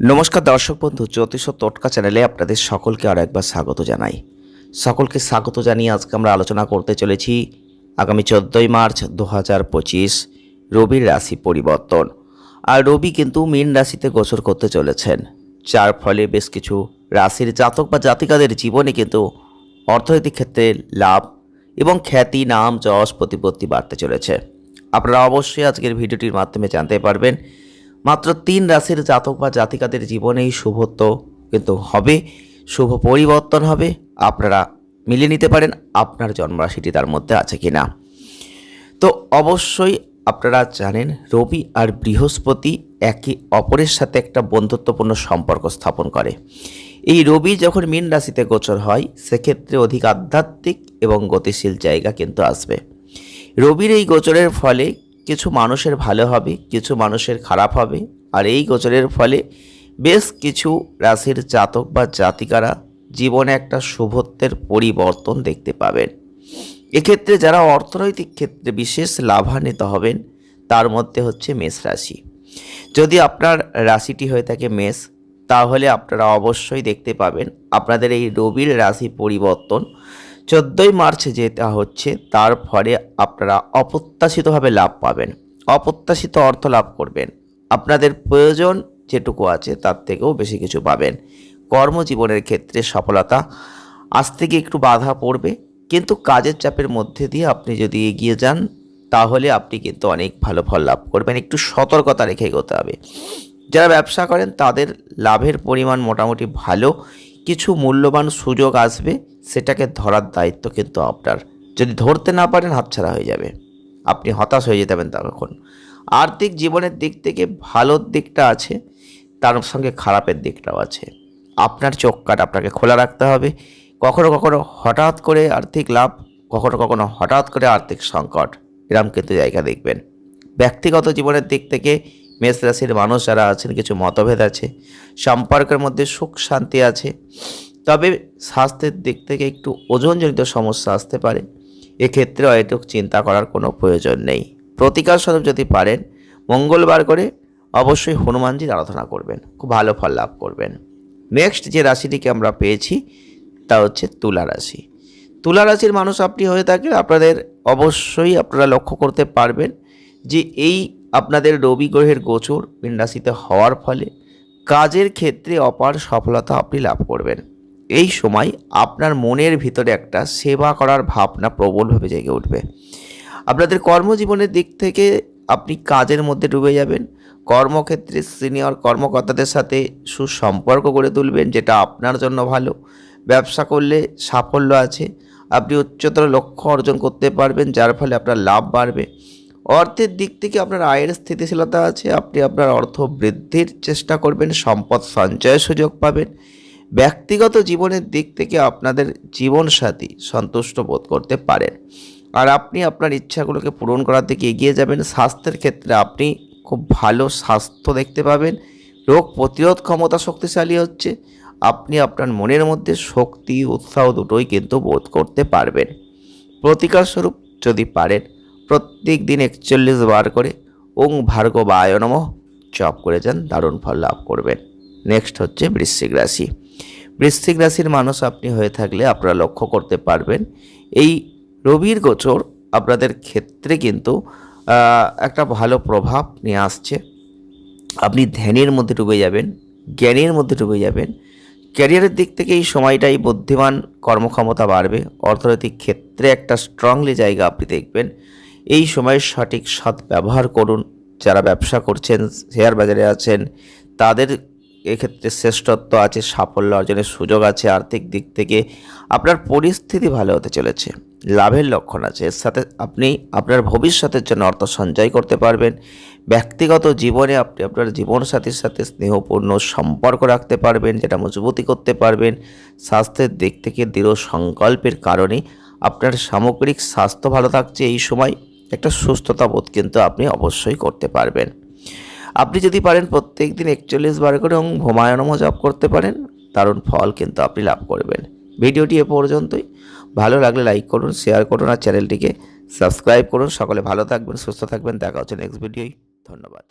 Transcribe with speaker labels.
Speaker 1: নমস্কার দর্শক বন্ধু, জ্যোতিষ ও টোটকা চ্যানেলে আপনাদের সকলকে আর একবার স্বাগত জানাই। সকলকে স্বাগত জানিয়ে আজকে আমরা আলোচনা করতে চলেছি আগামী চোদ্দোই মার্চ দু হাজার পঁচিশ রবির রাশি পরিবর্তন। আর রবি কিন্তু মীন রাশিতে গোচর করতে চলেছেন। যার ফলে বেশ কিছু রাশির জাতক বা জাতিকাদের জীবনে কিন্তু অর্থনৈতিক ক্ষেত্রে লাভ এবং খ্যাতি, নাম, যশ, প্রতিপত্তি বাড়তে চলেছে। আপনারা অবশ্যই আজকের ভিডিওটির মাধ্যমে জানতে পারবেন মাত্র তিন রাশির জাতক বা জাতিকাদের জীবনেই শুভত্ব কিন্তু হবে, শুভ পরিবর্তন হবে, আপনারা মিলিয়ে নিতে পারেন আপনার জন্মরাশিটি তার মধ্যে আছে কি না তো অবশ্যই আপনারা জানেন, রবি আর বৃহস্পতি একে অপরের সাথে একটা বন্ধুত্বপূর্ণ সম্পর্ক স্থাপন করে। এই রবি যখন মীন রাশিতে গোচর হয়, সেক্ষেত্রে অধিক আধ্যাত্মিক এবং গতিশীল জায়গা কিন্তু আসবে। রবির এই গোচরের ফলে কিছু মানুষের ভালো হবে, কিছু মানুষের খারাপ হবে। আর এই গোচরের ফলে বেশ কিছু রাশির জাতক বা জাতিকারা জীবনে একটা শুভত্বের পরিবর্তন দেখতে পাবেন। এক্ষেত্রে যারা অর্থনৈতিক ক্ষেত্রে বিশেষ লাভান্বিত হবেন, তার মধ্যে হচ্ছে মেষ রাশি। যদি আপনার রাশিটি হয়ে থাকে মেষ, তাহলে আপনারা অবশ্যই দেখতে পাবেন আপনাদের এই রবির রাশি পরিবর্তন চোদ্দোই মার্চ যেটা হচ্ছে, তার ফলে আপনারা অপ্রত্যাশিতভাবে লাভ পাবেন। অপ্রত্যাশিত অর্থ লাভ করবেন। আপনাদের প্রয়োজন যেটুকু আছে, তার থেকেও বেশি কিছু পাবেন। কর্মজীবনের ক্ষেত্রে সফলতা, আজ থেকে একটু বাধা পড়বে, কিন্তু কাজের চাপের মধ্যে দিয়ে আপনি যদি এগিয়ে যান, তাহলে আপনি কিন্তু অনেক ভালো ফল লাভ করবেন। একটু সতর্কতা রেখে এগোতে হবে। যারা ব্যবসা করেন, তাদের লাভের পরিমাণ মোটামুটি ভালো। কিছু মূল্যবান সুযোগ আসবে, সেটাকে ধরার দায়িত্ব কিন্তু আপনার। যদি ধরতে না পারেন, হাতছাড়া হয়ে যাবে। আপনি হতাশ হয়ে যেতে পারেন তখন। আর্থিক জীবনের দিক থেকে ভালোর দিকটা আছে, তার সঙ্গে খারাপের দিকটাও আছে। আপনার চোখ কাট আপনাকে খোলা রাখতে হবে। কখনো কখনো হঠাৎ করে আর্থিক লাভ, কখনো কখনো হঠাৎ করে আর্থিক সংকট এরম কিন্তু জায়গা দেখবেন। ব্যক্তিগত জীবনের দিক থেকে মেষ রাশির মানুষ যারা আছেন, কিছু মতভেদ আছে, সম্পর্কের মধ্যে সুখ শান্তি আছে। তবে স্বাস্থ্যের দিক থেকে একটু ওজনজনিত সমস্যা আসতে পারে। এক্ষেত্রে এটুক চিন্তা করার কোনো প্রয়োজন নেই। প্রতিকার স্বরূপ যদি পারেন, মঙ্গলবার করে অবশ্যই হনুমানজির আরাধনা করবেন। খুব ভালো ফল লাভ করবেন। নেক্সট যে রাশিটিকে আমরা পেয়েছি, তা হচ্ছে তুলা রাশি। তুলা রাশির মানুষ আপনি হয়ে থাকেন আপনাদের অবশ্যই আপনারা লক্ষ্য করতে পারবেন যে এই আপনাদের রবি গ্রহের গোচর রাশিতে হওয়ার ফলে কাজের ক্ষেত্রে অপার সফলতা আপনি লাভ করবেন। এই সময় আপনার মনের ভিতরে একটা সেবা করার ভাবনা প্রবলভাবে জেগে উঠবে। আপনাদের কর্মজীবনের দিক থেকে আপনি কাজের মধ্যে ডুবে যাবেন। কর্মক্ষেত্রে সিনিয়র কর্মকর্তাদের সাথে সুসম্পর্ক গড়ে তুলবেন, যেটা আপনার জন্য ভালো। ব্যবসা করলে সাফল্য আছে। আপনি উচ্চতর লক্ষ্য অর্জন করতে পারবেন, যার ফলে আপনার লাভ বাড়বে। অর্থের দিক থেকে আপনার আয়ের স্থিতিশীলতা আছে, আপনি আপনার অর্থ বৃদ্ধির চেষ্টা করবেন, সম্পদ সঞ্চয়ের সুযোগ পাবেন। ব্যক্তিগত জীবনের দিক থেকে আপনাদের জীবনসাথী সন্তুষ্ট বোধ করতে পারেন। আর আপনি আপনার ইচ্ছাগুলোকে পূরণ করার দিকে এগিয়ে যাবেন। স্বাস্থ্যের ক্ষেত্রে আপনি খুব ভালো স্বাস্থ্য দেখতে পাবেন। রোগ প্রতিরোধ ক্ষমতা শক্তিশালী হচ্ছে। আপনি আপনার মনের মধ্যে শক্তি, উৎসাহ দুটোই কিন্তু বোধ করতে পারবেন। প্রতিকার স্বরূপ যদি পারেন প্রত্যেক দিন একচল্লিশ বার করে ওং ভার্গব আয় নমঃ। জপ করে যান দারুণ ফল লাভ করবেন। নেক্সট হচ্ছে বৃশ্চিক রাশি। বৃশ্চিক রাশির মানুষ আপনি হয়ে থাকলে আপনারা লক্ষ্য করতে পারবেন, এই রবির গোচর আপনাদের ক্ষেত্রে কিন্তু একটা ভালো প্রভাব নিয়ে আসছে। আপনি ধ্যানের মধ্যে ডুবে যাবেন, জ্ঞানের মধ্যে ডুবে যাবেন। ক্যারিয়ারের দিক থেকে এই সময়টাই বুদ্ধিমান কর্মক্ষমতা বাড়বে। অর্থনৈতিক ক্ষেত্রে একটা স্ট্রংলি জায়গা আপনি দেখবেন। এই সময় সঠিক সৎ ব্যবহার করুন। যারা ব্যবসা করছেন, শেয়ার বাজারে আছেন, তাদের এক্ষেত্রে শ্রেষ্ঠত্ব আছে, সাফল্য অর্জনের সুযোগ আছে, আর্থিক দিক থেকে আপনার পরিস্থিতি ভালো হতে চলেছে, লাভের লক্ষণ আছে। এর সাথে আপনি আপনার ভবিষ্যতের জন্য অর্থ সঞ্চয় করতে পারবেন। ব্যক্তিগত জীবনে আপনি আপনার জীবনসাথীর সাথে স্নেহপূর্ণ সম্পর্ক রাখতে পারবেন, যেটা মজবুতি করতে পারবেন। স্বাস্থ্যের দিক থেকে দৃঢ় সংকল্পের কারণে আপনার সামগ্রিক স্বাস্থ্য ভালো থাকছে। এই সময় একটা সুস্থতা বোধ কিন্তু আপনি অবশ্যই করতে পারবেন। আপনি যদি পারেন প্রত্যেক দিন একচল্লিশ বার করে এবং ভোমায়নম জপ করতে পারেন, দারুণ ফল কিন্তু আপনি লাভ করবেন। ভিডিওটি এ পর্যন্তই। ভালো লাগলে লাইক করুন, শেয়ার করুন আর চ্যানেলটিকে সাবস্ক্রাইব করুন। সকলে ভালো থাকবেন, সুস্থ থাকবেন। দেখা হচ্ছে নেক্সট ভিডিওই ধন্যবাদ।